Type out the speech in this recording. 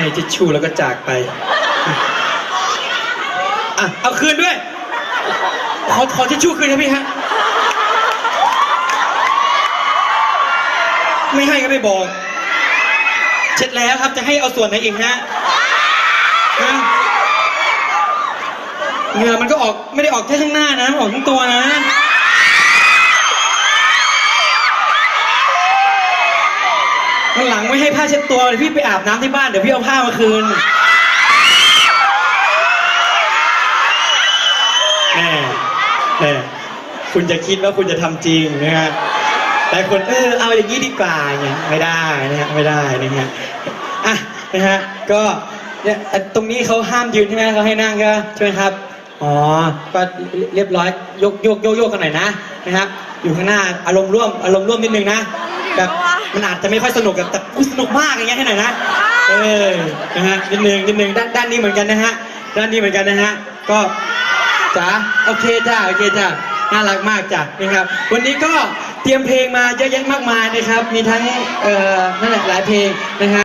ให้ทิชชู่แล้วก็จากไปอะเอาคืนด้วย ขอขอทิชชู่คืนครับพี่ฮะ ไม่ให้ก็ไม่บอก เช็ดแล้วครับจะให้เอาส่วนไหนอีกฮะฮะเหงื่อมันก็ออกไม่ได้ออกแค่ข้างหน้านะออกทั้งตัวนะ วันหลังไม่ให้ผ้าเช็ดตัวเดี๋ยวพี่ไปอาบน้ำที่บ้านเดี๋ยวพี่เอาผ้ามาคืนแน่แน่คุณจะคิดว่าคุณจะทำจริงนะฮะแต่คนเออเอาอย่างนี้ดีกว่าเนี่ยไม่ได้นะฮะไม่ได้นะฮะอะนะฮะก็เนี่ยตรงนี้เขาห้ามยืนใช่ไหมเขาให้นั่งก็ใช่ไหมครับอ๋อก็เรียบร้อยยกยกโยกโยกกันหน่อยนะนะครับอยู่ข้างหน้าอารมณ์ร่วมอารมณ์ร่วมนิดนึงนะแบบ มันอาจจะไม่ค่อยสนุกอะแต่อุ๊ยสนุกมากอย่างเงี้ยให้หน่อยนะเออนะฮะนิดนึงนิดนึงด้านด้านนี้เหมือนกันนะฮะด้านนี้เหมือนกันนะฮะก็จ๋าโอเคจ้าโอเคจ้าน่ารักมากจ้ะนะครับ วันนี้ก็เตรียมเพลงมาเยอะแยะมากมายนะครับ มีทั้งเอ่อนั่นแหละหลายเพลงนะฮะ